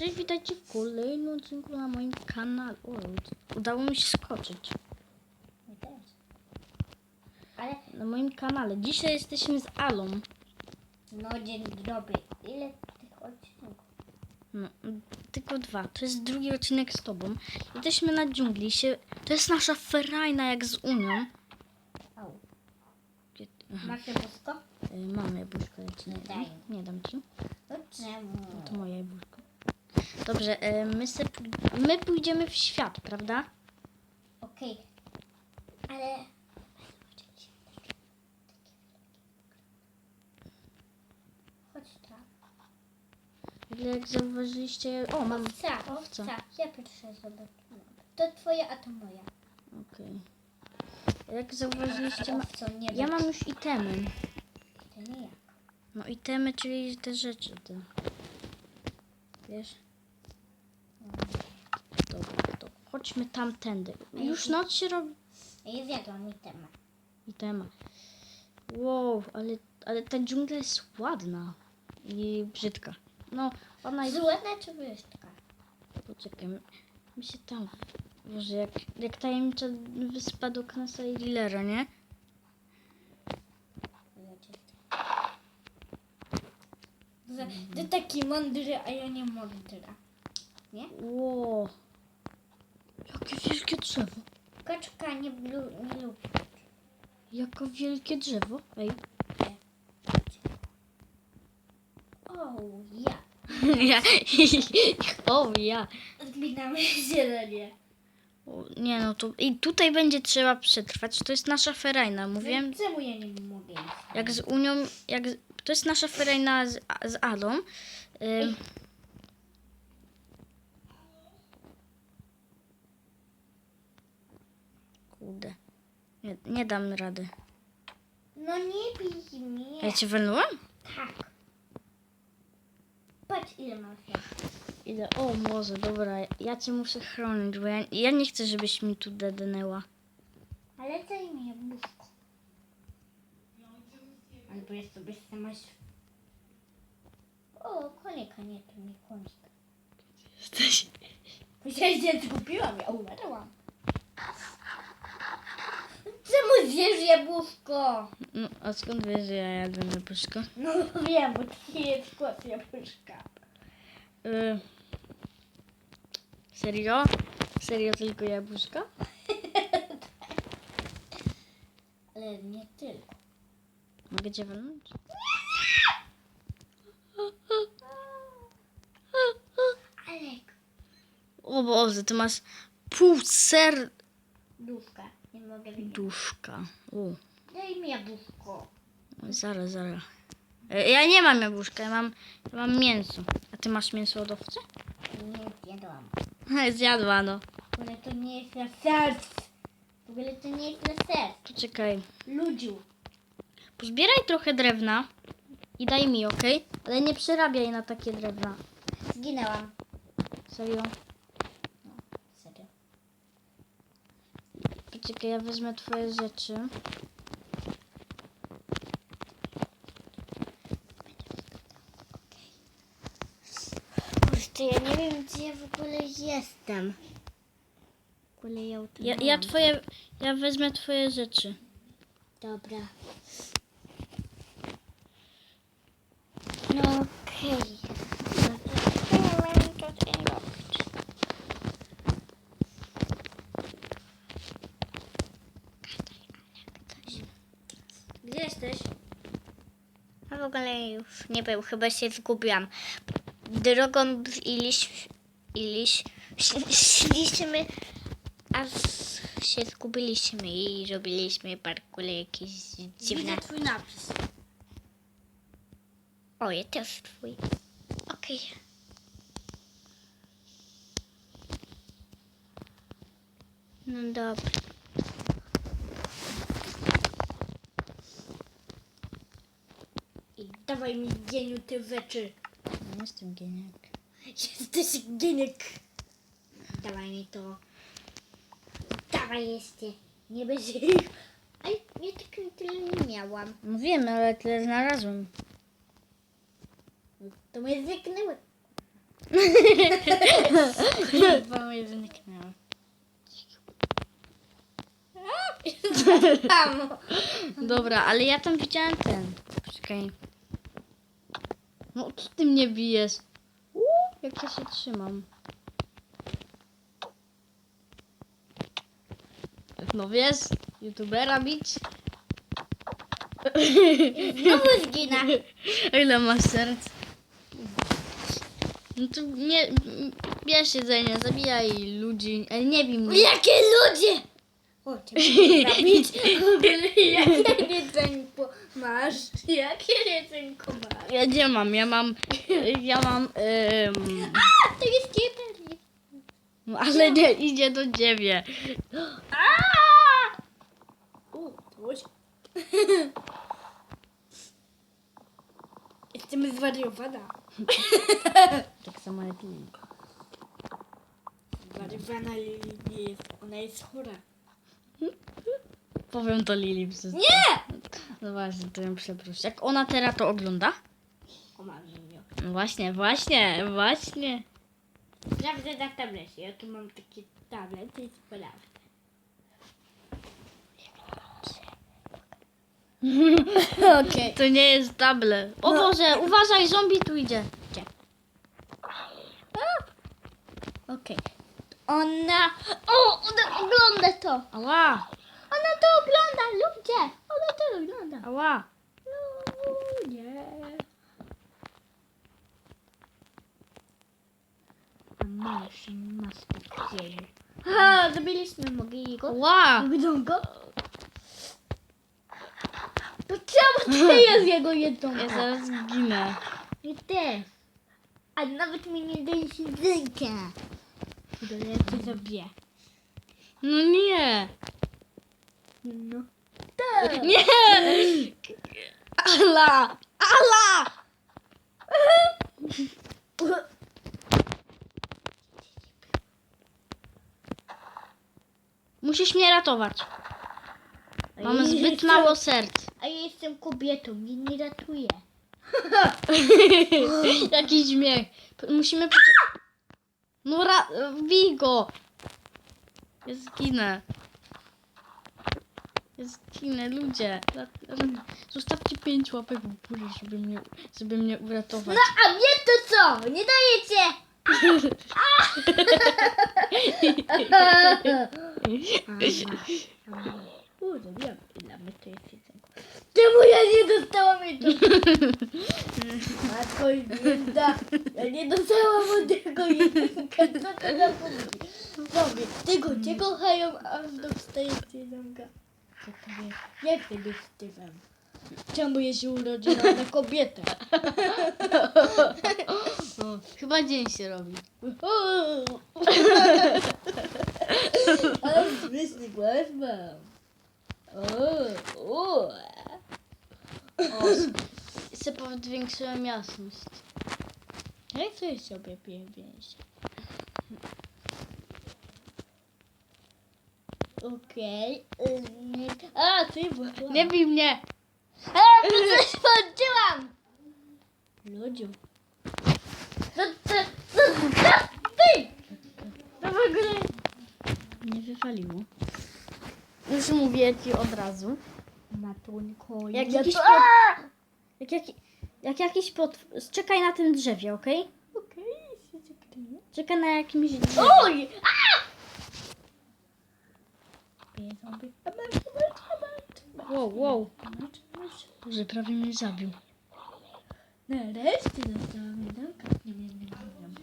Cześć, witajcie w kolejnym odcinku na moim kanale. O, udało mi się skoczyć. Mi też. Ale, Na moim kanale. Dzisiaj jesteśmy z Alą. no dzień dobry. Ile tych odcinków? No, tylko dwa. To jest drugi odcinek z tobą. Jesteśmy na dżungli. Się... To jest nasza ferajna jak z Unią. Au. Gdzie- Masz jabłuszko? y, mam jabłuszko, ja ci nie dam. Daj. Nie dam ci. No czemu? To moje jabłuszko. Dobrze, y, my, se... my pójdziemy w świat, prawda? Okej. Ale... Chodź tam. Jak zauważyliście... O, mam... Owca, Owca. Ja pierwsza zobaczyłam. To twoja, a to moja. Okej. Jak zauważyliście... Ma... Owco, nie Ja mam już itemy. To nie jak. No itemy, czyli te rzeczy, te. Wiesz? Dobra, to chodźmy tamtędy. Już noc się robi. Ja zjadłam mi temat. Itema. Wow, ale, ale ta dżungla jest ładna. I brzydka. No, ona jest... Złota czy brzydka? Poczekaj, mi się tam... Boże, jak, jak tajemnicza wyspa do Knesa i Lillera, nie? Ty taki mądry, a ja nie mądra. Nie? Wow. Jakie wielkie drzewo. Kaczka nie, blu, nie lubi. Jakie wielkie drzewo. Ej. O, ja. ja. o, ja. Odminamy zielenie. O, nie no, to i tutaj będzie trzeba przetrwać. To jest nasza ferajna, mówiłem. Czemu ja nie mogę iść? Jak z Unią, jak z, to jest nasza ferajna z, z Adą. Ym, kurde. Nie, nie dam rady. No nie bij mnie. Ja cię walnąłem? Tak. Patrz ile mam się. Idę. O, może, dobra. Ja cię muszę chronić, bo ja, ja nie chcę, żebyś mi tu dedenęła. Ale daj mi jabłuszko. Albo jest sobie sama... O, konika, nie, to nie konik. Jesteś. Myślałeś, że zgubiłam, ja umarłam. Czemu zjesz jabłuszko? No, a skąd wiesz, że ja jadłem jabłuszko? No wiem, bo ty jest głos jabłuszka. Y, serio? Serio tylko jabłuszko? Ale nie tylko. Mogę cię walnąć? Alek. O Boże, ty masz pół ser... Duszka. Mogę. Duszka. O, Daj mi jabłuszko. zaraz, zaraz. E, Ja nie mam jabłuszka, ja mam, ja mam mięso. A ty masz mięso od owcy? Nie zjadłam. Zjadła, no. W ogóle to nie jest dla serc. W ogóle to nie jest dla serc. Poczekaj. Ludziu. Pozbieraj trochę drewna i daj mi, okej? Ale nie przerabiaj na takie drewna. Zginęłam. Serio. Poczekaj, ja wezmę twoje rzeczy. Kurczę, ja nie wiem, gdzie ja w ogóle jestem. W ogóle ja Ja, ja twoje... Ja wezmę twoje rzeczy. Dobra. No okej. Gdzie jesteś? A w ogóle już nie wiem, chyba się zgubiłam. Drogą Iliś, Iliś, szliśmy, aż się zgubiliśmy i robiliśmy parkule jakieś dziwne. Widzę twój napis. O, ja też twój. Okej. No dobra. Dawaj mi geniu te rzeczy. Nie jestem geniek. Jesteś geniek. Dawaj mi to. Dawaj jeszcze. Nie będzie ich. Aj, ja tak tyle nie miałam. No wiem, ale tyle znalazłem. To mnie zniknęły. Chyba mnie zniknęło. Tam. Dobra, ale ja tam widziałem ten. Poczekaj. No, co ty mnie bijesz? Uuu, jak ja się trzymam. No wiesz, youtubera bić. Znowu zginę. Ile masz serc? No to nie, bierz jedzenie, zabijaj ludzi, ale nie bij mnie. Jakie ludzie! O, cię zabić. Jakie masz? Jakie jedzenko masz? Ja gdzie mam? Ja mam, ja mam, ym, A, to jest jeden. no ale nie idzie do ciebie. A! U, coś. Jestem zwariowana. Tak samo jak Lili. Zwariowana Lili nie jest. Ona jest chora. Powiem to Lili przez Nie! No właśnie, to ją przeproś. Jak ona teraz to ogląda? O marzenie. No właśnie, właśnie, właśnie. Sprawdzę na tablecie. Ja tu mam taki tablet i sprawdzę. Okej. To nie jest table. O No. Boże, uważaj, zombie tu idzie. Gdzie? Okej. Ona... O, ona ogląda to. Ała, Ona to ogląda, ludzie. To ogląda. ała. Ludzie. A masz maskę w ziemi. Ha, zabiliśmy mogli go. Ała. Widzą go? To czemu to jest jego jedzonko? Ja zaraz zginę. I też. A nawet mi nie dajesz jedzonka. Ale ja cię zabiję. No nie. No. Nie. Ala. Ala. Musisz mnie ratować. Mam zbyt mało serc. A ja jestem kobietą, mnie nie ratuje. Jaki śmiech. P- Musimy... poczek- No ra... Bij go. Ja zginę. Ja zginę, ludzie. Zostawcie pięć łapek w górę, żeby mnie, żeby mnie uratować. No a mnie to co? Nie dajecie! Kurde, wiem ile my to jest jedzonko. Czemu ja nie dostałam jedzonka? Matko i bieda, ja nie dostałam od tego jedzonka. Co to za? Sobie, tego cię kochają, a dostajesz jedzonka. Jest? Jak ty być Stefan? Czemu ja się urodziłam na kobietę? O, chyba dzień się robi. Ale śmieszny głos mam. O, o. O, sobie powiększyłem jasność. Jak to jest sobie pięć? Okej. ym, A, ty włączyłam. Nie bij mnie. A, to coś włączyłam! Ludziu. Co, co, co, co, ty? To w ogóle... Nie wywaliło. Już mówię ci od razu. Matunko, Jak ja jakiś to- pot- Jak, jaki, jak jakiś pot... Czekaj na tym drzewie, okej? Okej, się zakryję. Czekaj na jakimś drzewie. Oj! A! Piję zombie. A masz, masz, masz, masz. Wow, wow. Boże, prawie mnie zabił. Nareszcie dostałam jedynkę. Nie wiem, nie wiem.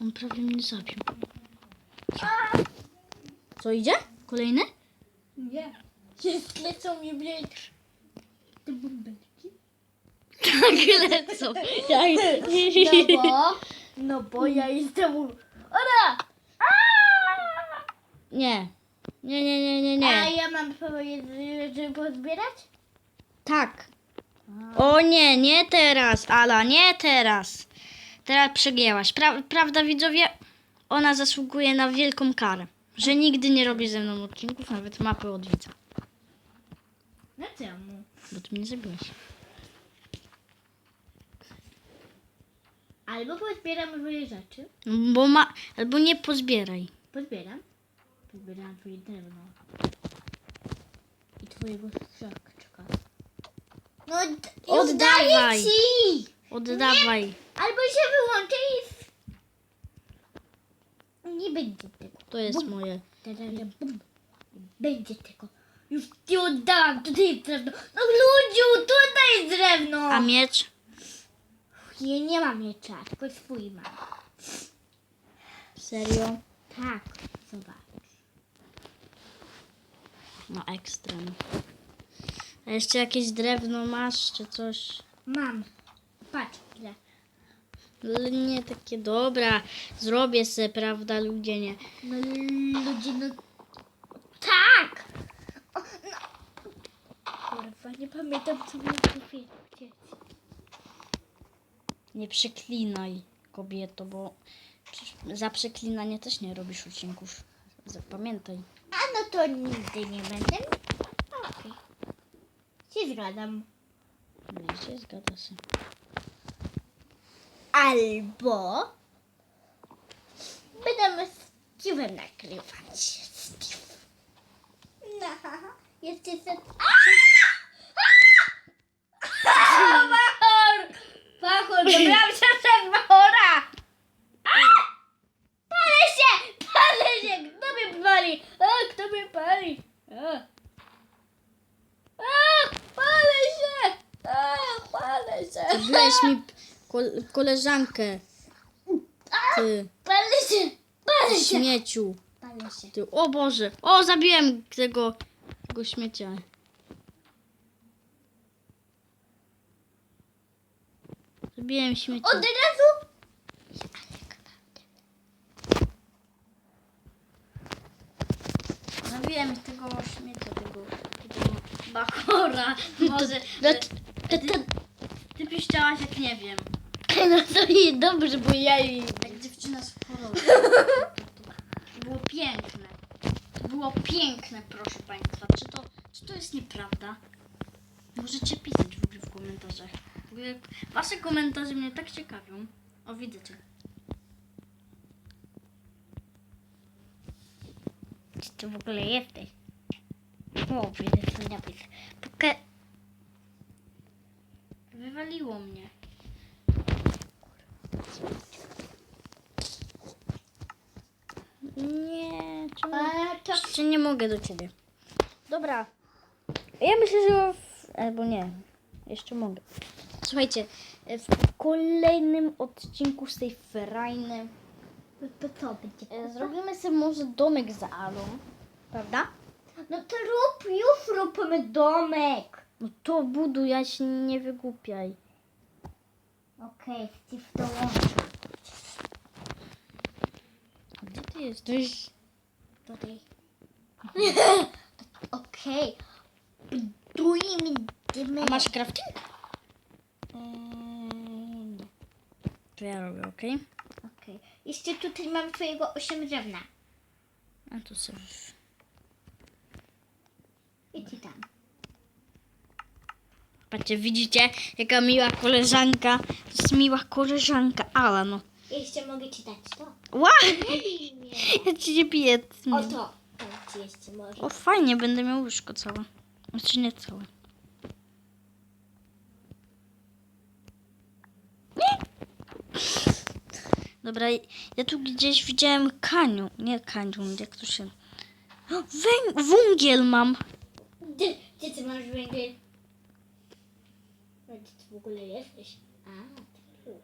On prawie mnie zabił. Co idzie? Kolejny? Nie. Wszystkie są mi bleć. Te bąbelki. Tak lecą. No bo, no bo ja jestem. Ora! Nie. Nie, nie, nie, nie, A nie. ja mam powiedzieć, żeby pozbierać? Tak. O nie, nie teraz, Ala, nie teraz. Teraz przegięłaś. Pra prawda, widzowie? Ona zasługuje na wielką karę. Że nigdy nie robi ze mną odcinków, nawet mapy od widza. Czemu? Bo ty mnie zabiłeś. Albo pozbieram moje rzeczy. Bo ma... Albo nie pozbieraj. Pozbieram. Pozbieram twoje drewno. I twojego krzaczka. No Oddawaj. ci! Oddawaj. Albo się wyłączy i... Nie będzie tego. To jest moje. Da-da-da, bum. Będzie tego. Już ci oddałam, tutaj jest drewno. No ludziu, tutaj jest drewno! A miecz? Ja nie mam miecza, tylko swój mam. Serio? Tak, zobacz. No ekstra. no. A jeszcze jakieś drewno masz, czy coś? Mam. Patrz, ile. Ale nie takie dobra. Zrobię se, prawda, ludzie nie. No ludzie, no... Tak! O, no. Kurwa, nie pamiętam, co miałem powiedzieć. Nie przeklinaj, kobieto, bo przecież za przeklinanie też nie robisz odcinków. Zapamiętaj. A no to nigdy nie będę. Okej. Się zgadzam. Wiecie, zgadza się. Albo będziemy z Steve'em nagrywać. Steve. No, jeszcze se... Bachor! Bachor, dobrałam się przez Bachora! Palę się! Palę się! Kto mnie pali? A, kto mnie pali? A. A, palę się! A, palę się! Zabrałeś mi kol- koleżankę. Ty, Palę się! Palę się! śmieciu. Palę się. Ty, o Boże. O, zabiłem tego, tego śmiecia. Zabiłem śmiecia. Od razu! Zabiłem tego śmiecia, tego, tego bachora. Może... No, Ty, ty, ty piszczałaś jak nie wiem. no to i dobrze, bo ja jej... Jak dziewczyna z chorobą. Było piękne. To było piękne, proszę Państwa. Czy to, czy to jest nieprawda? Możecie pisać w ogóle w komentarzach. W ogóle wasze komentarze mnie tak ciekawią. O, widzę cię. Czy ty w ogóle jesteś? O, widzę twój napis. Poka... Wywaliło mnie. Nie, czemu? Jeszcze nie mogę do ciebie. Dobra. Ja myślę, że. W... Albo nie. Jeszcze mogę. Słuchajcie, w kolejnym odcinku z tej ferajny No to co będzie? e, zrobimy sobie może domek za Alą. Prawda? No to rób, już róbmy domek. No to buduj, ja się nie wygłupiaj. Okej, Steve dołączył. A Gdzie ty jesteś? Tutaj. Okej. Budujmy A masz crafting? Eee, nie. To ja robię, okej? Okej. Jeszcze tutaj mam twojego 8 drewna. A tu sobie... I ty tam. Patrzcie, widzicie? Jaka miła koleżanka. To jest miła koleżanka. Ale no. Jeszcze mogę ci dać to. Ła! Ja ci nie piję. Oto. 30 może. O, fajnie, będę miał łóżko całe. Znaczy nie całe. Nie! Dobra, ja tu gdzieś widziałem kaniu. Nie kaniu, jak to się... Węg węgiel mam. Gdzie, gdzie ty masz węgiel? Gdzie ty w ogóle jesteś? A, tu.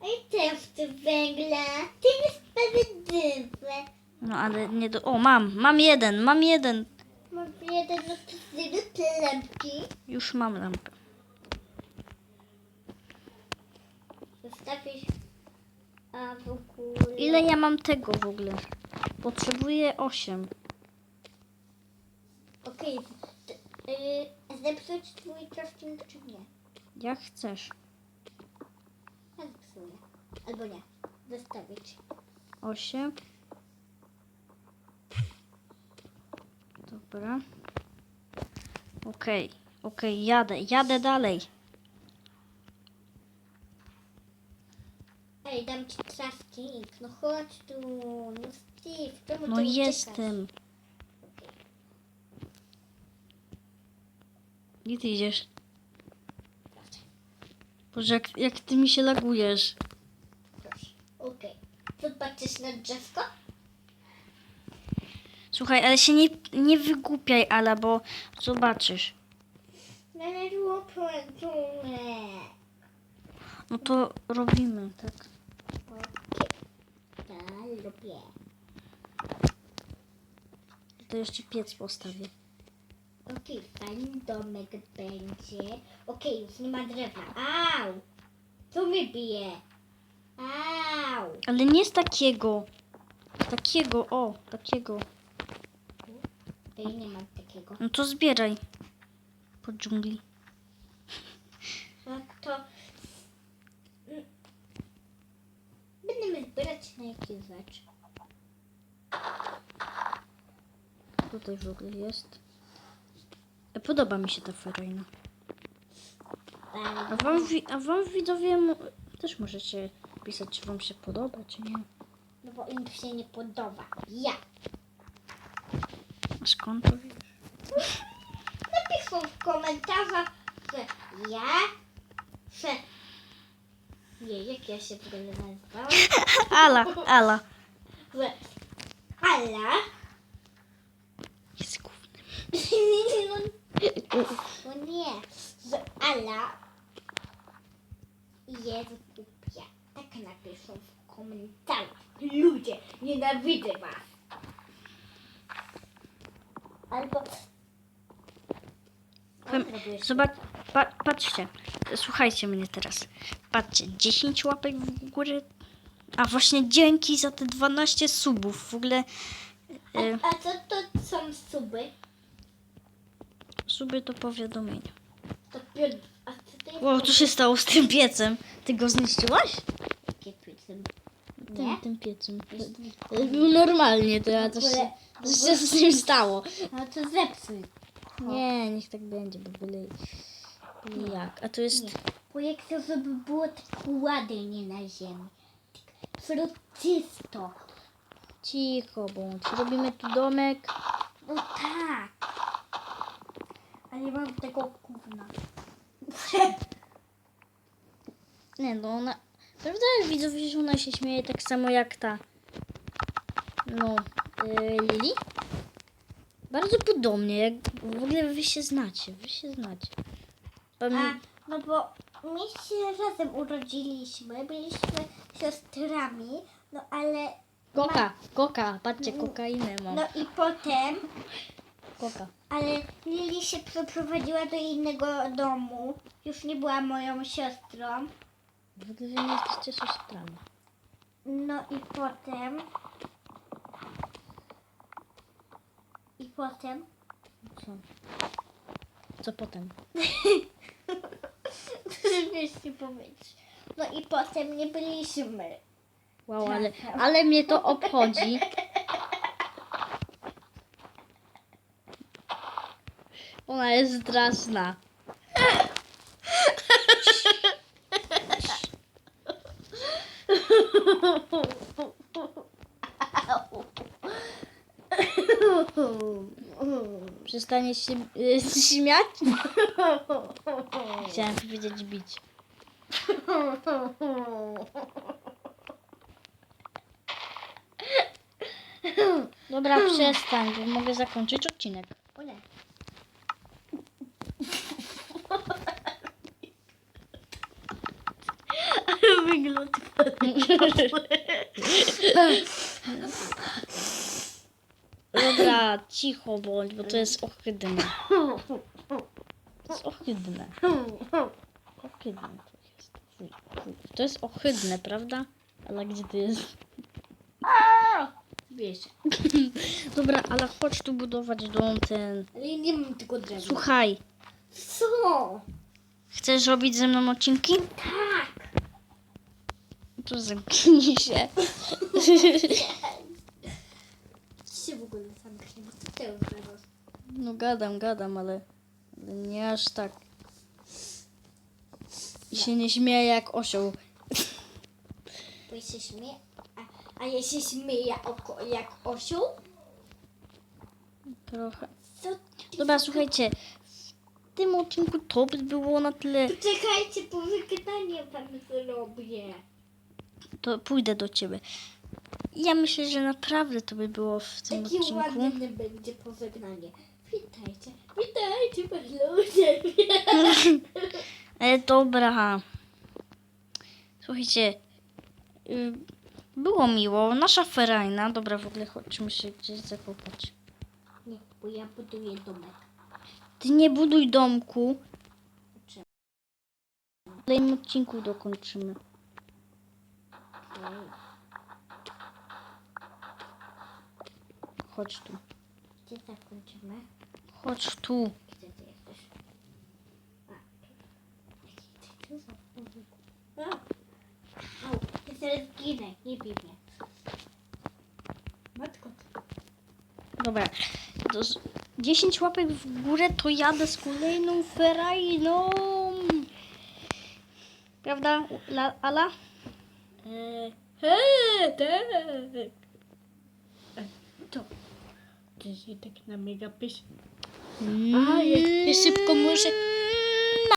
A i też ty węgla. Ty jest nawet dymne. No ale nie do... O, mam, mam jeden, mam jeden. Mam jeden no to zwykle lampki. Już mam lampę. Zostawisz. A w ogóle... Ile ja mam tego w ogóle? Potrzebuję 8. Okej. Okay. Zepsuć twój crafting czy nie? Jak chcesz. Ja zepsuję. Albo nie. Zostawić. 8. Dobra. Okej, okej, jadę, jadę dalej. Ej, Steve, no chodź tu. No Steve, czemu No tu uciekasz? jestem. Gdzie ty idziesz? Boże, jak, jak ty mi się lagujesz. Okej. Tu patrzysz na drzewko? Słuchaj, ale się nie, nie wygłupiaj, Ala, bo zobaczysz. No to robimy, tak? Okej. Tak, lubię. To jeszcze piec postawię. Okej, fajny domek będzie. Okej, już nie ma drewna. Au! Co mi bije? Au! Ale nie z takiego. Takiego, o, takiego. Tutaj nie ma takiego. No to zbieraj. Po dżungli. No to... Będziemy zbierać na jakieś rzeczy. Tutaj w ogóle jest. E, Podoba mi się ta ferajna. A wam, a wam widzowie też możecie pisać, czy wam się podoba, czy nie. No bo im się nie podoba. Ja. Skąd to wiesz? Napiszą w komentarzach, że ja, że... Nie, jak ja się w ogóle nazywałam? Ala, Ala. Że Ala... Jest główny. No nie, że Ala jest głupia. Tak napiszą w komentarzach. Ludzie, nienawidzę was. Albo... Zobacz, pa, patrzcie, słuchajcie mnie teraz. Patrzcie, 10 łapek w górę. A właśnie dzięki za te 12 subów. W ogóle A, e, a co to są suby? suby to powiadomienia. To piod... A co to? Wow, co się stało z tym piecem? Ty go zniszczyłaś? Jakie piecem? Tym, Nie? tym piecem. Był normalnie, to ja ogóle- coś się z nim stało. No to zepsuj. Nie, niech tak będzie, bo byle, byle jak. A to jest... Nie. Bo jak to, żeby było tak ładnie na ziemi. Tak Frucysto. Cicho bądź. Robimy tu domek. No tak. A nie mam tego gówna. Nie no, ona... Prawda, widzowie, że ona się śmieje tak samo jak ta... No, Lili? Bardzo podobnie, jak w ogóle wy się znacie, wy się znacie. A, Pamię- no bo my się razem urodziliśmy, byliśmy siostrami, no ale... Koka, koka, patrzcie, kokainę mam. No i potem, Koka. ale Lili się przeprowadziła do innego domu. Już nie była moją siostrą. W ogóle nie jesteście siostrami. No i potem. I potem. Co? Co potem? Wiesz nie powiedzieć. No i potem nie byliśmy. Wow, ale, ale mnie to obchodzi. Ona jest straszna. Przestaniesz się y, śmiać? Chciałam powiedzieć bić. Dobra, przestań, bo mogę zakończyć odcinek. O nie. Wygląd. Dobra, cicho bądź, bo to jest ohydne. To jest ohydne. Ohydne to jest. To jest ohydne, prawda? Ale gdzie ty jest? Wiecie. Dobra, ale chodź tu budować dom ten. Ale ja nie mam tego drewna. Słuchaj, Co? chcesz robić ze mną odcinki? Tak. To zamknij się. Co się w ogóle zamknie? Bo to też zaraz. No gadam, gadam, ale, ale nie aż tak. I się nie śmieje jak osioł. Bo się śmieje. A ja się śmieję oko, jak osioł? Trochę. Co? Dobra, słuchajcie. W tym odcinku to by było na tyle. Czekajcie, po wygadanie wam zrobię. To pójdę do ciebie. Ja myślę, że naprawdę to by było w tym Taki odcinku. ładny będzie pożegnanie. Witajcie, witajcie, pan ludzie. E, dobra. Słuchajcie. y, Było miło. Nasza ferajna. Dobra, w ogóle chodźmy się gdzieś zakopać. Nie, bo ja buduję domek. Ty nie buduj domku. W kolejnym odcinku dokończymy. Chodź tu. Gdzie zakończymy? Chodź tu. Dobra. To z 10 łapek w górę to jadę z kolejną ferajną. Prawda, La, Ala? Eee, tak. E, To. Ty się tak na mega pysz. A, ja, ja szybko muszę.